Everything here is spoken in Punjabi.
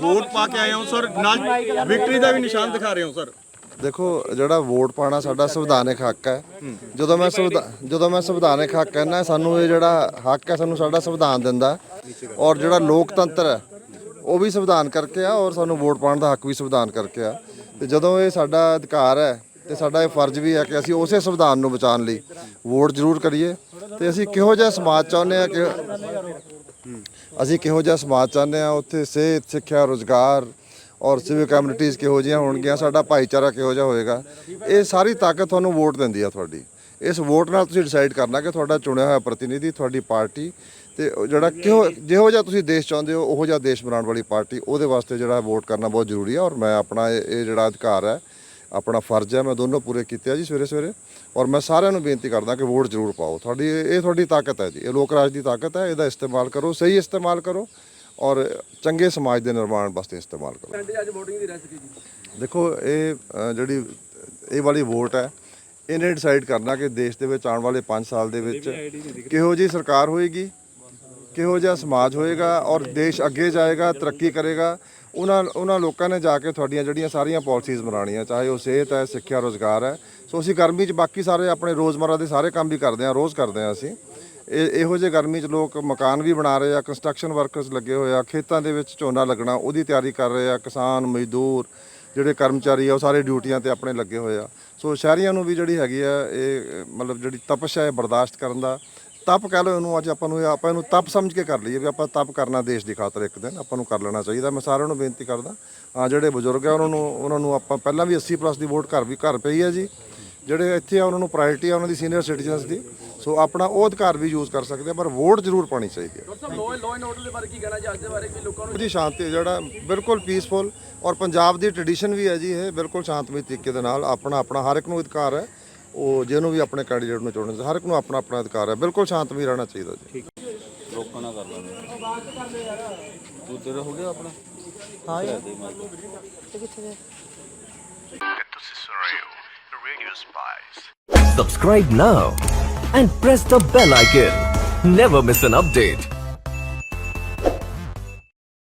ਵੋਟ ਪਾ ਕੇ ਆਏ ਹੋ, ਸਰ। ਨਾਲ ਵਿਕਟਰੀ ਦਾ ਵੀ ਨਿਸ਼ਾਨ ਦਿਖਾ ਰਹੇ ਹੋ, ਸਰ। ਦੇਖੋ, ਜਿਹੜਾ ਵੋਟ ਪਾਣਾ ਸਾਡਾ ਸੰਵਿਧਾਨਕ ਹੱਕ ਹੈ। ਜਦੋਂ ਮੈਂ ਜਦੋਂ ਮੈਂ ਸੰਵਿਧਾਨਿਕ ਹੱਕ ਕਹਿੰਦਾ, ਸਾਨੂੰ ਇਹ ਜਿਹੜਾ ਹੱਕ ਹੈ, ਸਾਨੂੰ ਸਾਡਾ ਸੰਵਿਧਾਨ ਦਿੰਦਾ। ਔਰ ਜਿਹੜਾ ਲੋਕਤੰਤਰ ਹੈ, ਉਹ ਵੀ ਸੰਵਿਧਾਨ ਕਰਕੇ ਆ, ਔਰ ਸਾਨੂੰ ਵੋਟ ਪਾਉਣ ਦਾ ਹੱਕ ਵੀ ਸੰਵਿਧਾਨ ਕਰਕੇ ਆ। ਤੇ ਜਦੋਂ ਇਹ ਸਾਡਾ ਅਧਿਕਾਰ ਹੈ, ਤੇ ਸਾਡਾ ਇਹ ਫਰਜ਼ ਵੀ ਹੈ ਕਿ ਅਸੀਂ ਉਸੇ ਸੰਵਿਧਾਨ ਨੂੰ ਬਚਾਉਣ ਲਈ ਵੋਟ ਜ਼ਰੂਰ ਕਰੀਏ। ਤੇ ਅਸੀਂ ਕਿਹੋ ਜਿਹਾ ਸਮਾਜ ਚਾਹੁੰਦੇ ਆ ਕਿ ਅਸੀਂ ਕਿਹੋ ਜਿਹਾ ਸਮਾਜ ਚਾਹੁੰਦੇ ਆ ਉੱਥੇ ਸਿਹਤ, ਸਿੱਖਿਆ, ਰੋਜ਼ਗਾਰ ਔਰ ਸਿਵਲ ਕਮਿਊਨਿਟੀਜ਼ ਕਿਹੋ ਜਿਹੀਆਂ ਹੋਣਗੀਆਂ, ਸਾਡਾ ਭਾਈਚਾਰਾ ਕਿਹੋ ਜਿਹਾ ਹੋਏਗਾ। ਇਹ ਸਾਰੀ ਤਾਕਤ ਤੁਹਾਨੂੰ ਵੋਟ ਦਿੰਦੀ ਆ ਤੁਹਾਡੀ। ਇਸ ਵੋਟ ਨਾਲ ਤੁਸੀਂ ਡਿਸਾਈਡ ਕਰਨਾ ਕਿ ਤੁਹਾਡਾ ਚੁਣਿਆ ਹੋਇਆ ਪ੍ਰਤੀਨਿਧੀ, ਤੁਹਾਡੀ ਪਾਰਟੀ ਤੇ ਜਿਹੜਾ ਕਿਹੋ, ਜਿਹੋ ਜਿਹਾ ਤੁਸੀਂ ਦੇਸ਼ ਚਾਹੁੰਦੇ ਹੋ, ਉਹੋ ਜਿਹਾ ਦੇਸ਼ ਬਣਾਉਣ ਵਾਲੀ ਪਾਰਟੀ, ਉਹਦੇ ਵਾਸਤੇ ਜਿਹੜਾ ਵੋਟ ਕਰਨਾ ਬਹੁਤ ਜ਼ਰੂਰੀ ਹੈ ਔਰ ਮੈਂ ਆਪਣਾ ਇਹ ਇਹ ਜਿਹੜਾ ਅਧਿਕਾਰ ਹੈ ਆਪਣਾ ਫਰਜ਼ ਹੈ ਮੈਂ ਦੋਨੋਂ ਪੂਰੇ ਕੀਤੇ ਆ ਜੀ ਸਵੇਰੇ ਸਵੇਰੇ। ਔਰ ਮੈਂ ਸਾਰਿਆਂ ਨੂੰ ਬੇਨਤੀ ਕਰਦਾ ਕਿ ਵੋਟ ਜ਼ਰੂਰ ਪਾਓ। ਤੁਹਾਡੀ ਇਹ ਤੁਹਾਡੀ ਤਾਕਤ ਹੈ ਜੀ। ਇਹ ਲੋਕ ਰਾਜ ਦੀ ਤਾਕਤ ਹੈ ਇਹਦਾ ਇਸਤੇਮਾਲ ਕਰੋ ਸਹੀ ਇਸਤੇਮਾਲ ਕਰੋ ਔਰ ਚੰਗੇ ਸਮਾਜ ਦੇ ਨਿਰਮਾਣ ਵਾਸਤੇ ਇਸਤੇਮਾਲ ਕਰੋ। ਅੱਜ VOTING ਦੀ ਰੈਸਪੀ ਜੀ ਦੇਖੋ ਇਹ ਜਿਹੜੀ ਇਹ ਵਾਲੀ ਵੋਟ ਹੈ ਇਹਨੇ ਡਿਸਾਈਡ ਕਰਨਾ ਕਿ ਦੇਸ਼ ਦੇ ਵਿੱਚ ਆਉਣ ਵਾਲੇ 5 ਸਾਲ ਦੇ ਵਿੱਚ ਕਿਹੋ ਜੀ ਸਰਕਾਰ ਹੋਏਗੀ ਕਿਹੋ ਜਿਹਾ ਸਮਾਜ ਹੋਏਗਾ ਔਰ ਦੇਸ਼ ਅੱਗੇ ਜਾਏਗਾ, ਤਰੱਕੀ ਕਰੇਗਾ, ਉਹਨਾਂ ਉਹਨਾਂ ਲੋਕਾਂ ਨੇ ਜਾ ਕੇ ਤੁਹਾਡੀਆਂ ਜਿਹੜੀਆਂ ਸਾਰੀਆਂ ਪਾਲਿਸੀਜ਼ ਬਣਾਉਣੀਆਂ, ਚਾਹੇ ਉਹ ਸਿਹਤ ਹੈ, ਸਿੱਖਿਆ, ਰੋਜ਼ਗਾਰ ਹੈ। ਸੋ ਅਸੀਂ ਗਰਮੀ 'ਚ ਬਾਕੀ ਸਾਰੇ ਆਪਣੇ ਰੋਜ਼ਮਰਰਾ ਦੇ ਸਾਰੇ ਕੰਮ ਵੀ ਕਰਦੇ ਹਾਂ, ਰੋਜ਼ ਕਰਦੇ ਹਾਂ ਅਸੀਂ। ਇਹ, ਇਹੋ ਜਿਹੇ ਗਰਮੀ 'ਚ ਲੋਕ ਮਕਾਨ ਵੀ ਬਣਾ ਰਹੇ ਆ ਕੰਸਟਰਕਸ਼ਨ ਵਰਕਰਸ ਲੱਗੇ ਹੋਏ ਆ, ਖੇਤਾਂ ਦੇ ਵਿੱਚ ਝੋਨਾ ਲੱਗਣਾ, ਉਹਦੀ ਤਿਆਰੀ ਕਰ ਰਹੇ ਆ, ਕਿਸਾਨ, ਮਜ਼ਦੂਰ, ਜਿਹੜੇ ਕਰਮਚਾਰੀ ਆ, ਉਹ ਸਾਰੇ ਡਿਊਟੀਆਂ ਤੇ ਆਪਣੇ ਲੱਗੇ ਹੋਏ ਆ। ਸੋ ਸ਼ਹਿਰੀਆਂ ਨੂੰ ਵੀ ਜਿਹੜੀ ਹੈਗੀ ਆ, ਇਹ ਮਤਲਬ ਜਿਹੜੀ ਤਪਸ਼ ਹੈ, ਬਰਦਾਸ਼ਤ ਕਰਨ ਦਾ ਤਪ ਕਹਿ ਲਓ ਇਹਨੂੰ ਅੱਜ ਆਪਾਂ ਨੂੰ ਆਪਾਂ ਇਹਨੂੰ ਤਪ ਸਮਝ ਕੇ ਕਰ ਲਈਏ ਵੀ ਆਪਾਂ ਤਪ ਕਰਨਾ ਦੇਸ਼ ਦੀ ਖਾਤਰ ਇੱਕ ਦਿਨ ਆਪਾਂ ਨੂੰ ਕਰ ਲੈਣਾ ਚਾਹੀਦਾ। ਮੈਂ ਸਾਰਿਆਂ ਨੂੰ ਬੇਨਤੀ ਕਰਦਾ ਆ ਜਿਹੜੇ ਬਜ਼ੁਰਗ ਆ ਉਹਨਾਂ ਨੂੰ ਉਹਨਾਂ ਨੂੰ ਆਪਾਂ ਪਹਿਲਾਂ ਵੀ 80 ਪਲੱਸ ਦੀ ਵੋਟ ਘਰ ਵੀ ਘਰ ਪਈ ਹੈ ਜੀ। ਜਿਹੜੇ ਇੱਥੇ ਆ ਉਹਨਾਂ ਨੂੰ ਪ੍ਰਾਇੋਰਟੀ ਆ ਉਹਨਾਂ ਦੀ ਸੀਨੀਅਰ ਸਿਟੀਜ਼ਨਸ ਦੀ। ਸੋ ਆਪਣਾ ਉਹ ਅਧਿਕਾਰ ਵੀ ਯੂਜ਼ ਕਰ ਸਕਦੇ ਆ ਪਰ ਵੋਟ ਜ਼ਰੂਰ ਪਾਣੀ ਚਾਹੀਦੀ ਹੈ। ਡਾਕਟਰ ਸਾਹਿਬ ਐਂਡ ਆਰਡਰ ਦੇ ਬਾਰੇ ਕੀ ਕਹਿਣਾ ਅੱਜ ਦੇ ਬਾਰੇ ਕਿ ਲੋਕਾਂ ਨੂੰ ਜੀ ਸ਼ਾਂਤੀ ਜਿਹੜਾ ਬਿਲਕੁਲ ਪੀਸਫੁਲ ਔਰ ਪੰਜਾਬ ਦੀ ਟ੍ਰੈਡੀਸ਼ਨ ਵੀ ਹੈ ਜੀ ਇਹ ਬਿਲਕੁਲ ਸ਼ਾਂਤਮਈ ਤਰੀਕੇ ਦੇ ਨਾਲ ਆਪਣਾ ਆਪਣਾ ਹਰ ਇੱਕ ਨੂੰ ਅਧਿਕਾਰ ਹੈ। ਉਹ ਜਿਹਨੂੰ ਵੀ ਆਪਣੇ ਕੈਂਡੀਡੇਟ ਨੂੰ ਚੁਣਨ ਦਾ ਹਰ ਇੱਕ ਨੂੰ ਆਪਣਾ ਆਪਣਾ ਅਧਿਕਾਰ ਹੈ। ਬਿਲਕੁਲ ਸ਼ਾਂਤਮਈ ਰਹਿਣਾ ਚਾਹੀਦਾ ਜੀ। ਰੋਕਣਾ ਕਰ ਲਾਂਗੇ। ਤੂੰ ਤੇਰਾ ਹੋ ਗਿਆ ਆਪਣਾ? ਹਾਂ ਯਾਰ Subscribe now and press the bell icon. Never miss an update.